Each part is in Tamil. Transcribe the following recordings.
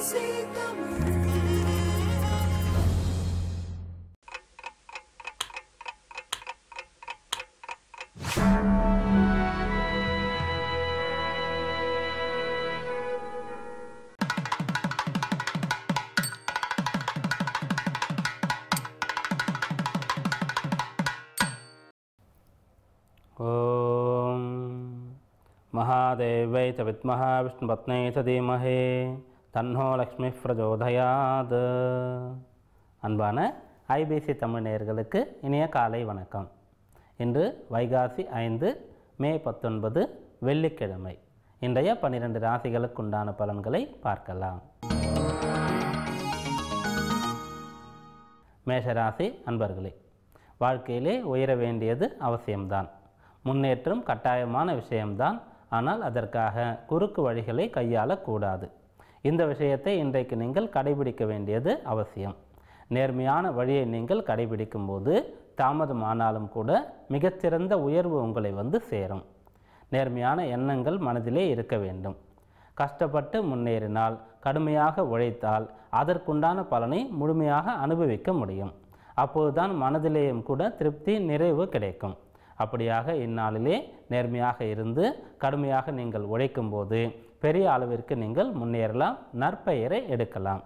ॐ महादेव्यै च विद्महाविष्णुपत्नै च धीमहे தன்னோ லக்ஷ்மி பிரஜோதயாது. அன்பான ஐபிசி தமிழ் நேயர்களுக்கு இனிய காலை வணக்கம். இன்று வைகாசி ஐந்து மே பத்தொன்பது வெள்ளிக்கிழமை. இன்றைய பன்னிரண்டு ராசிகளுக்குண்டான பலன்களை பார்க்கலாம். மேஷராசி அன்பர்களே வாழ்க்கையிலே உயர வேண்டியது அவசியம்தான். முன்னேற்றம் கட்டாயமான விஷயம்தான். ஆனால் அதற்காக குறுக்கு வழிகளை கையாளக்கூடாது. இந்த விஷயத்தை இன்றைக்கு நீங்கள் கடைபிடிக்க வேண்டியது அவசியம். நேர்மையான வழியை நீங்கள் கடைபிடிக்கும் போது தாமதமானாலும் கூட மிகச்சிறந்த உயர்வு உங்களை வந்து சேரும். நேர்மையான எண்ணங்கள் மனதிலே இருக்க வேண்டும். கஷ்டப்பட்டு முன்னேறினால் கடுமையாக உழைத்தால் அதற்குண்டான பலனை முழுமையாக அனுபவிக்க முடியும். அப்போதுதான் மனதிலேயும் கூட திருப்தி நிறைவு கிடைக்கும். அப்படியாக இந்நாளிலே நேர்மையாக இருந்து கடுமையாக நீங்கள் உழைக்கும் போது பெரிய அளவிற்கு நீங்கள் முன்னேறலாம் நற்பெயரை எடுக்கலாம்.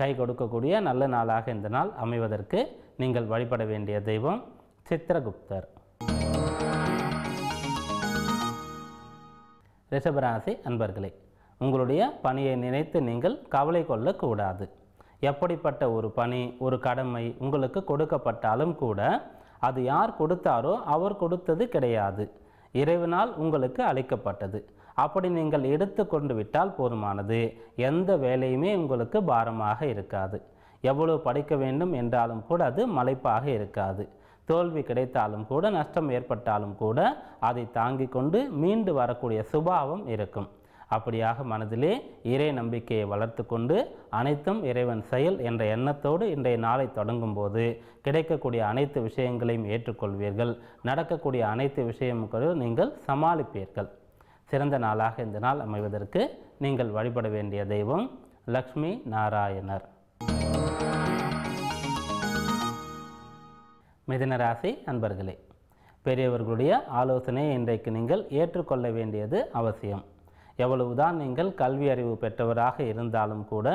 கை கொடுக்கக்கூடிய நல்ல நாளாக இந்த நாள் அமைவதற்கு நீங்கள் வழிபட வேண்டிய தெய்வம் சித்திரகுப்தர். ரிஷபராசி அன்பர்களே உங்களுடைய பணியை நினைத்து நீங்கள் கவலை கொள்ளக்கூடாது. எப்படிப்பட்ட ஒரு பணி ஒரு கடமை உங்களுக்கு கொடுக்கப்பட்டாலும் கூட அது யார் கொடுத்தாரோ அவர் கொடுத்தது கிடையாது. இறைவனால் உங்களுக்கு அளிக்கப்பட்டது. அப்படி நீங்கள் எடுத்து கொண்டு விட்டால் போதுமானது. எந்த வேலையுமே உங்களுக்கு பாரமாக இருக்காது. எவ்வளவு படிக்க வேண்டும் என்றாலும் கூட அது மலைப்பாக இருக்காது. தோல்வி கிடைத்தாலும் கூட நஷ்டம் ஏற்பட்டாலும் கூட அதை தாங்கிக் கொண்டு மீண்டு வரக்கூடிய சுபாவம் இருக்கும். அப்படியாக மனதிலே இறை நம்பிக்கையை வளர்த்து கொண்டு அனைத்தும் இறைவன் செயல் என்ற எண்ணத்தோடு இன்றைய நாளை தொடங்கும் போது கிடைக்கக்கூடிய அனைத்து விஷயங்களையும் ஏற்றுக்கொள்வீர்கள். நடக்கக்கூடிய அனைத்து விஷயங்களும் நீங்கள் சமாளிப்பீர்கள். சிறந்த நாளாக இந்த நாள் அமைவதற்கு நீங்கள் வழிபட வேண்டிய தெய்வம் லக்ஷ்மி நாராயணர். மிதனராசி அன்பர்களே பெரியவர்களுடைய ஆலோசனையை இன்றைக்கு நீங்கள் ஏற்றுக்கொள்ள வேண்டியது அவசியம். எவ்வளவுதான் நீங்கள் கல்வி அறிவு பெற்றவராக இருந்தாலும் கூட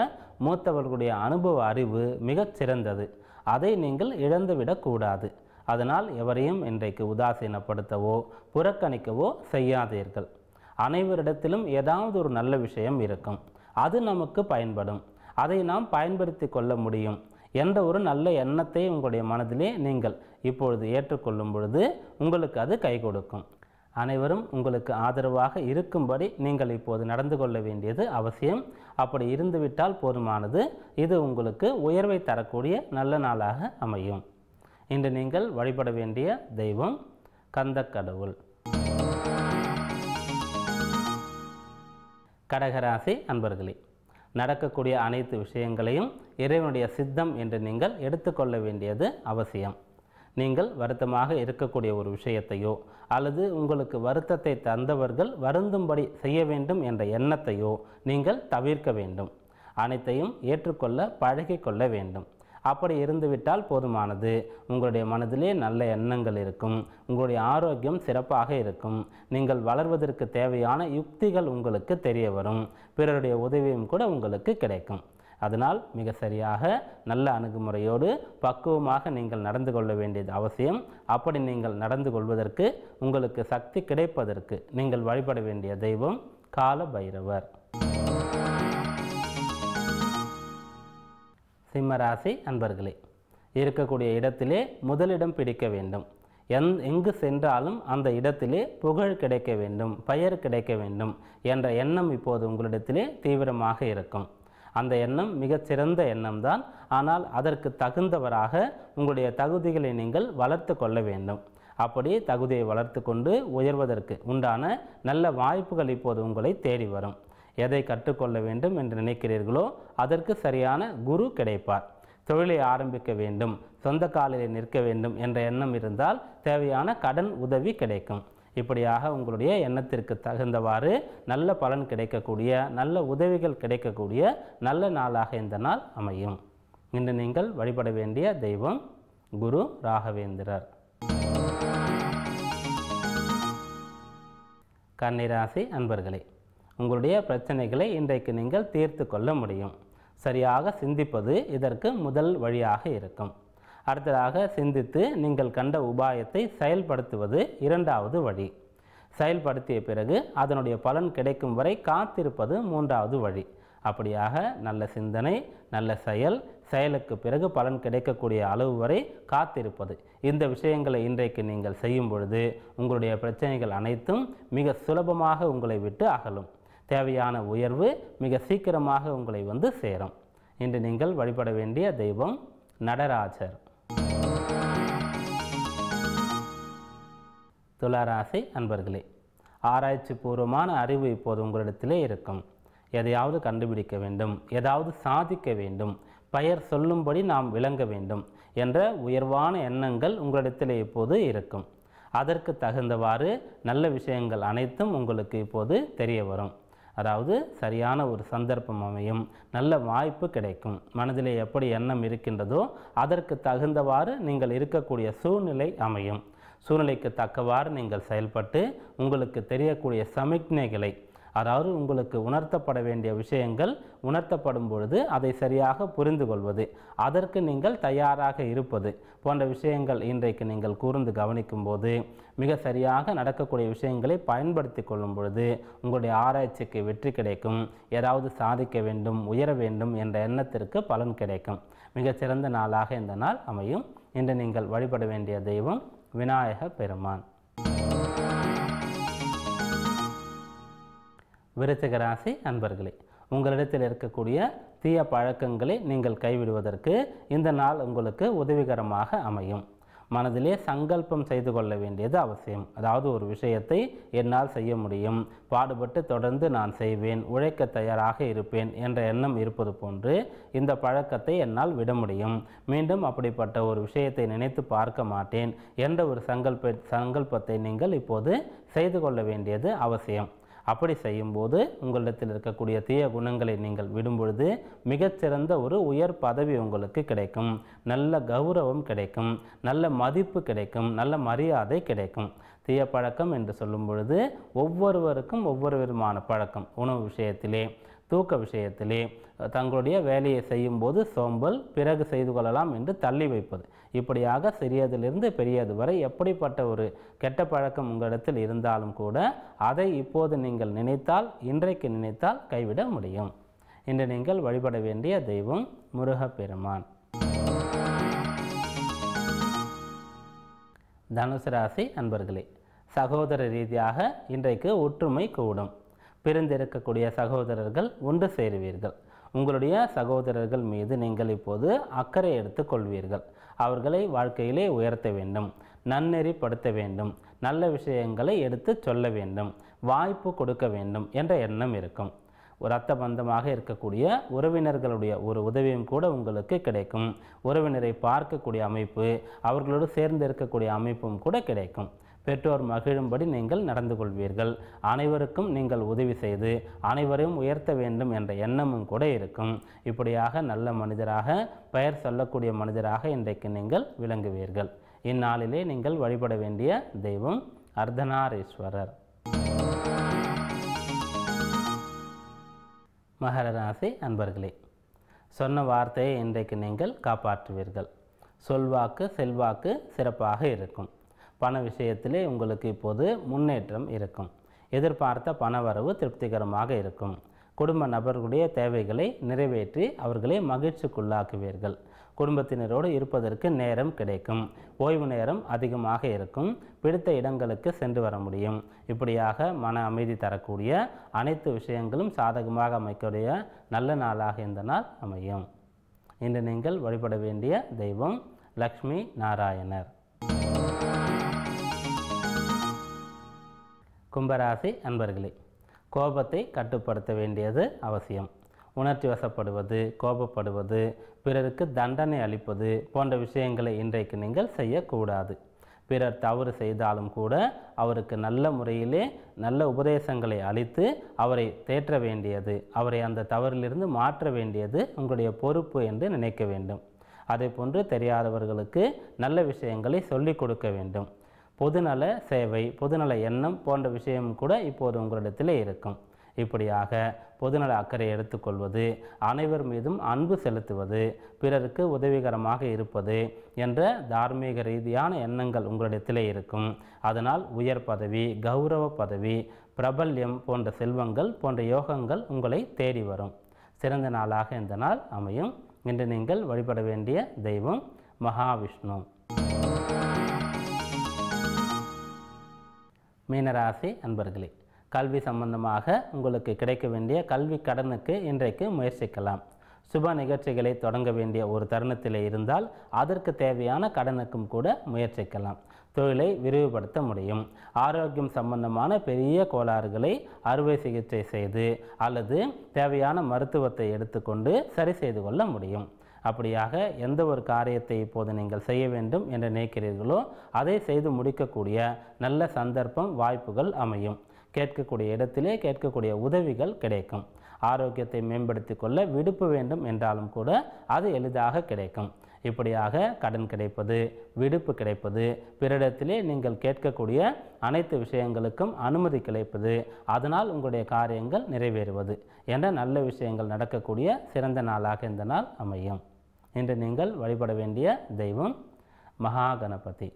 மூத்தவர்களுடைய அனுபவ அறிவு மிகச் சிறந்தது. அதை நீங்கள் இழந்துவிடக்கூடாது அதனால் எவரையும் இன்றைக்கு உதாசீனப்படுத்தவோ புறக்கணிக்கவோ செய்யாதீர்கள். அனைவரிடத்திலும் ஏதாவது ஒரு நல்ல விஷயம் இருக்கும். அது நமக்கு பயன்படும். அதை நாம் பயன்படுத்தி கொள்ள முடியும் என்ற ஒரு நல்ல எண்ணத்தை உங்களுடைய மனதிலே நீங்கள் இப்பொழுது ஏற்றுக்கொள்ளும் பொழுது உங்களுக்கு அது கை கொடுக்கும். அனைவரும் உங்களுக்கு ஆதரவாக இருக்கும்படி நீங்கள் இப்போது நடந்து கொள்ள வேண்டியது அவசியம். அப்படி இருந்துவிட்டால் போதுமானது. இது உங்களுக்கு உயர்வை தரக்கூடிய நல்ல நாளாக அமையும். இன்று நீங்கள் வழிபட வேண்டிய தெய்வம் கந்தக்கடவுள். கடகராசி அன்பர்களே நடக்கக்கூடிய அனைத்து விஷயங்களையும் இறைவனுடைய சித்தம் என்று நீங்கள் எடுத்துக்கொள்ள வேண்டியது அவசியம். நீங்கள் வருத்தமாக இருக்கக்கூடிய ஒரு விஷயத்தையோ அல்லது உங்களுக்கு வருத்தத்தை தந்தவர்கள் வருந்தும்படி செய்ய வேண்டும் என்ற எண்ணத்தையோ நீங்கள் தவிர்க்க வேண்டும். அனைத்தையும் ஏற்றுக்கொள்ள பழகிக்கொள்ள வேண்டும். அப்படி இருந்துவிட்டால் போதுமானது. உங்களுடைய மனதிலே நல்ல எண்ணங்கள் இருக்கும். உங்களுடைய ஆரோக்கியம் சிறப்பாக இருக்கும். நீங்கள் வளர்வதற்கு தேவையான யுக்திகள் உங்களுக்கு தெரிய வரும். பிறருடைய உதவியும் கூட உங்களுக்கு கிடைக்கும். அதனால் மிக சரியாக நல்ல அணுகுமுறையோடு பக்குவமாக நீங்கள் நடந்து கொள்ள வேண்டியது அவசியம். அப்படி நீங்கள் நடந்து கொள்வதற்கு உங்களுக்கு சக்தி கிடைப்பதற்கு நீங்கள் வழிபட வேண்டிய தெய்வம் கால பைரவர் சிம்மராசி அன்பர்களே இருக்கக்கூடிய இடத்திலே முதலிடம் பிடிக்க வேண்டும். எந் எங்கு சென்றாலும் அந்த இடத்திலே புகழ் கிடைக்க வேண்டும் பெயர் கிடைக்க வேண்டும் என்ற எண்ணம் இப்போது உங்களிடத்திலே தீவிரமாக இருக்கும். அந்த எண்ணம் மிகச்சிறந்த எண்ணம்தான். ஆனால் அதற்கு தகுந்தவராக உங்களுடைய தகுதிகளை நீங்கள் வளர்த்து கொள்ள வேண்டும். அப்படி தகுதியை வளர்த்து கொண்டு உயர்வதற்கு உண்டான நல்ல வாய்ப்புகள் இப்போது உங்களை தேடி வரும். எதை கற்றுக்கொள்ள வேண்டும் என்று நினைக்கிறீர்களோ அதற்கு சரியான குரு கிடைப்பார். தொழிலை ஆரம்பிக்க வேண்டும் சொந்த காலில் நிற்க வேண்டும் என்ற எண்ணம் இருந்தால் தேவையான கடன் உதவி கிடைக்கும். இப்படியாக உங்களுடைய எண்ணத்திற்கு தகுந்தவாறு நல்ல பலன் கிடைக்கக்கூடிய நல்ல உதவிகள் கிடைக்கக்கூடிய நல்ல நாளாக இந்த நாள் அமையும். இன்று நீங்கள் வழிபட வேண்டிய தெய்வம் குரு ராகவேந்திரர். கன்னிராசி அன்பர்களே உங்களுடைய பிரச்சனைகளை இன்றைக்கு நீங்கள் தீர்த்து கொள்ள முடியும். சரியாக சிந்திப்பது இதற்கு முதல் வழியாக இருக்கும். அடுத்ததாக சிந்தித்து நீங்கள் கண்ட உபாயத்தை செயல்படுத்துவது இரண்டாவது வழி. செயல்படுத்திய பிறகு அதனுடைய பலன் கிடைக்கும் வரை காத்திருப்பது மூன்றாவது வழி. அப்படியாக நல்ல சிந்தனை நல்ல செயல் செயலுக்கு பிறகு பலன் கிடைக்கக்கூடிய அளவு வரை காத்திருப்பது. இந்த விஷயங்களை இன்றைக்கு நீங்கள் செய்யும் பொழுது உங்களுடைய பிரச்சனைகள் அனைத்தும் மிக சுலபமாக உங்களை விட்டு அகலும். தேவையான உயர்வு மிக சீக்கிரமாக உங்களை வந்து சேரும். இன்று நீங்கள் வழிபட வேண்டிய தெய்வம் நடராஜர். துளாராசி அன்பர்களே ஆராய்ச்சி பூர்வமான அறிவு இப்போது உங்களிடத்திலே இருக்கும். எதையாவது கண்டுபிடிக்க வேண்டும் ஏதாவது சாதிக்க வேண்டும் பெயர் சொல்லும்படி நாம் விளங்க வேண்டும் என்ற உயர்வான எண்ணங்கள் உங்களிடத்திலே இப்போது இருக்கும். அதற்கு தகுந்தவாறு நல்ல விஷயங்கள் அனைத்தும் உங்களுக்கு இப்போது தெரிய வரும். அதாவது சரியான ஒரு சந்தர்ப்பம் அமையும். நல்ல வாய்ப்பு கிடைக்கும். மனதிலே எப்படி எண்ணம் இருக்கின்றதோ அதற்கு தகுந்தவாறு நீங்கள் இருக்கக்கூடிய சூழ்நிலை அமையும். சூழ்நிலைக்கு தக்கவாறு நீங்கள் செயல்பட்டு உங்களுக்கு தெரியக்கூடிய சமிக்ஞைகளை அதாவது உங்களுக்கு உணர்த்தப்பட வேண்டிய விஷயங்கள் உணர்த்தப்படும் பொழுது அதை சரியாக புரிந்து கொள்வது. அதற்கு நீங்கள் தயாராக இருப்பது போன்ற விஷயங்கள் இன்றைக்கு நீங்கள் கூர்ந்து கவனிக்கும் போது மிக சரியாக நடக்கக்கூடிய விஷயங்களை பயன்படுத்தி கொள்ளும் பொழுது உங்களுடைய ஆராய்ச்சிக்கு வெற்றி கிடைக்கும். ஏதாவது சாதிக்க வேண்டும் உயர வேண்டும் என்ற எண்ணத்திற்கு பலன் கிடைக்கும். மிகச்சிறந்த நாளாக இந்த நாள் அமையும். இன்று நீங்கள் வழிபட வேண்டிய தெய்வம் விநாயக பெருமான். விருச்சிக ராசி அன்பர்களே உங்களிடத்தில் இருக்கக்கூடிய தீய பழக்கங்களை நீங்கள் கைவிடுவதற்கு இந்த நாள் உங்களுக்கு உதவிகரமாக அமையும். மனதிலே சங்கல்பம் செய்து கொள்ள வேண்டியது அவசியம். அதாவது ஒரு விஷயத்தை என்னால் செய்ய முடியும். பாடுபட்டு தொடர்ந்து நான் செய்வேன் உழைக்க தயாராக இருப்பேன் என்ற எண்ணம் இருப்பது போன்று இந்த பழக்கத்தை என்னால் விட முடியும். மீண்டும் அப்படிப்பட்ட ஒரு விஷயத்தை நினைத்து பார்க்க மாட்டேன் என்ற ஒரு சங்கல்ப சங்கல்பத்தை நீங்கள் இப்போது செய்து கொள்ள வேண்டியது அவசியம். அப்படி செய்யும்போது உங்களிடத்தில் இருக்கக்கூடிய தீய குணங்களை நீங்கள் விடும் பொழுது மிகச்சிறந்த ஒரு உயர் பதவி உங்களுக்கு கிடைக்கும். நல்ல கௌரவம் கிடைக்கும். நல்ல மதிப்பு கிடைக்கும். நல்ல மரியாதை கிடைக்கும். தீய பழக்கம் என்று சொல்லும் பொழுது ஒவ்வொருவருக்கும் ஒவ்வொரு விதமான பழக்கம். உணவு விஷயத்திலே தூக்க விஷயத்திலே தங்களுடைய வேலையை செய்யும்போது சோம்பல் பிறகு செய்து கொள்ளலாம் என்று தள்ளி வைப்பது. இப்படியாக சிறியதிலிருந்து பெரியது வரை எப்படிப்பட்ட ஒரு கெட்ட பழக்கம் உங்களிடத்தில் இருந்தாலும் கூட அதை இப்போது நீங்கள் நினைத்தால் இன்றைக்கு நினைத்தால் கைவிட முடியும். இன்று நீங்கள் வழிபட வேண்டிய தெய்வம் முருகப்பெருமான். தனுசு ராசி அன்பர்களே சகோதர ரீதியாக இன்றைக்கு ஒற்றுமை கூடும். பிரிந்திருக்கக்கூடிய சகோதரர்கள் ஒன்று சேருவீர்கள். உங்களுடைய சகோதரர்கள் மீது நீங்கள் இப்போது அக்கறை எடுத்துக் கொள்வீர்கள். அவர்களை வாழ்க்கையிலே உயர்த்த வேண்டும் நன்னெறிப்படுத்த வேண்டும் நல்ல விஷயங்களை எடுத்து சொல்ல வேண்டும் வாய்ப்பு கொடுக்க வேண்டும் என்ற எண்ணம் இருக்கும். ரத்த பந்தமாக இருக்கக்கூடிய உறவினர்களுடைய ஒரு உதவியும் கூட உங்களுக்கு கிடைக்கும். உறவினரை பார்க்கக்கூடிய அமைப்பு அவர்களோடு சேர்ந்து இருக்கக்கூடிய அமைப்பும் கூட கிடைக்கும். பெற்றோர் மகிழும்படி நீங்கள் நடந்து கொள்வீர்கள். அனைவருக்கும் நீங்கள் உதவி செய்து அனைவரையும் உயர்த்த வேண்டும் என்ற எண்ணமும் கூட இருக்கும். இப்படியாக நல்ல மனிதராக பெயர் சொல்லக்கூடிய மனிதராக இன்றைக்கு நீங்கள் விளங்குவீர்கள். இந்நாளிலே நீங்கள் வழிபட வேண்டிய தெய்வம் அர்த்தநாரீஸ்வரர். மகர ராசி அன்பர்களே சொன்ன வார்த்தையை இன்றைக்கு நீங்கள் காப்பாற்றுவீர்கள். சொல்வாக்கு செல்வாக்கு சிறப்பாக இருக்கும். பண விஷயத்திலே உங்களுக்கு இப்போது முன்னேற்றம் இருக்கும். எதிர்பார்த்த பணவரவு திருப்திகரமாக இருக்கும். குடும்ப நபர்களுடைய தேவைகளை நிறைவேற்றி அவர்களை மகிழ்ச்சிக்குள்ளாக்குவீர்கள். குடும்பத்தினரோடு இருப்பதற்கு நேரம் கிடைக்கும். ஓய்வு நேரம் அதிகமாக இருக்கும். பிடித்த இடங்களுக்கு சென்று வர முடியும். இப்படியாக மன அமைதி தரக்கூடிய அனைத்து விஷயங்களும் சாதகமாக அமைக்கக்கூடிய நல்ல நாளாக இந்த நாள் அமையும். இன்று நீங்கள் வழிபட வேண்டிய தெய்வம் லக்ஷ்மி நாராயணர். கும்பராசி அன்பர்களே கோபத்தை கட்டுப்படுத்த வேண்டியது அவசியம். உணர்ச்சி வசப்படுவது கோபப்படுவது பிறருக்கு தண்டனை அளிப்பது போன்ற விஷயங்களை இன்றைக்கு நீங்கள் செய்யக்கூடாது. பிறர் தவறு செய்தாலும் கூட அவருக்கு நல்ல முறையிலே நல்ல உபதேசங்களை அளித்து அவரை தேற்ற வேண்டியது அவரை அந்த தவறிலிருந்து மாற்ற வேண்டியது உங்களுடைய பொறுப்பு என்று நினைக்க வேண்டும். அதே போன்று தெரியாதவர்களுக்கு நல்ல விஷயங்களை சொல்லிக் கொடுக்க வேண்டும். பொதுநல சேவை பொதுநல எண்ணம் போன்ற விஷயம் கூட இப்போது உங்களிடத்திலே இருக்கும். இப்படியாக பொதுநல அக்கறை எடுத்துக்கொள்வது அனைவர் மீதும் அன்பு செலுத்துவது பிறருக்கு உதவிகரமாக இருப்பது என்ற தார்மீக ரீதியான எண்ணங்கள் உங்களிடத்திலே இருக்கும். அதனால் உயர் பதவி கௌரவ பதவி பிரபல்யம் போன்ற செல்வங்கள் போன்ற யோகங்கள் உங்களை தேடி வரும். சிறந்த நாளாக இந்த நாள் அமையும். இன்று நீங்கள் வழிபட வேண்டிய தெய்வம் மகாவிஷ்ணு. மீனராசி அன்பர்களே கல்வி சம்பந்தமாக உங்களுக்கு கிடைக்க வேண்டிய கல்வி கடனுக்கு இன்றைக்கு முயற்சிக்கலாம். சுப நிகழ்ச்சிகளை தொடங்க வேண்டிய ஒரு தருணத்தில் இருந்தால் அதற்கு தேவையான கடனுக்கும் கூட முயற்சிக்கலாம். தொழிலை விரிவுபடுத்த முடியும். ஆரோக்கியம் சம்பந்தமான பெரிய கோளாறுகளை அறுவை சிகிச்சை செய்து அல்லது தேவையான மருத்துவத்தை எடுத்துக்கொண்டு சரி செய்து கொள்ள முடியும். அப்படியாக எந்த ஒரு காரியத்தை இப்போது நீங்கள் செய்ய வேண்டும் என்று நினைக்கிறீர்களோ அதை செய்து முடிக்கக்கூடிய நல்ல சந்தர்ப்பம் வாய்ப்புகள் அமையும். கேட்கக்கூடிய இடத்திலே கேட்கக்கூடிய உதவிகள் கிடைக்கும். ஆரோக்கியத்தை மேம்படுத்தி கொள்ள விடுப்பு வேண்டும் என்றாலும் கூட அது எளிதாக கிடைக்கும். இப்படியாக கடன் கிடைப்பது விடுப்பு கிடைப்பது பிறரிடத்திலே நீங்கள் கேட்கக்கூடிய அனைத்து விஷயங்களுக்கும் அனுமதி கிடைப்பது அதனால் உங்களுடைய காரியங்கள் நிறைவேறுவது என்ற நல்ல விஷயங்கள் நடக்கக்கூடிய சிறந்த நாளாக இந்த நாள் அமையும். இன்று நீங்கள் வழிபட வேண்டிய தெய்வம் மகா கணபதி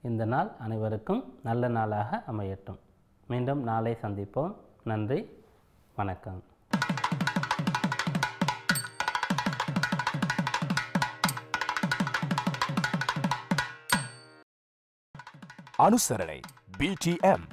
இந்த நாள் அனைவருக்கும் நல்ல நாளாக அமையட்டும். மீண்டும் நாளை சந்திப்போம். நன்றி. வணக்கம். அனுசரணை பிடிஎம்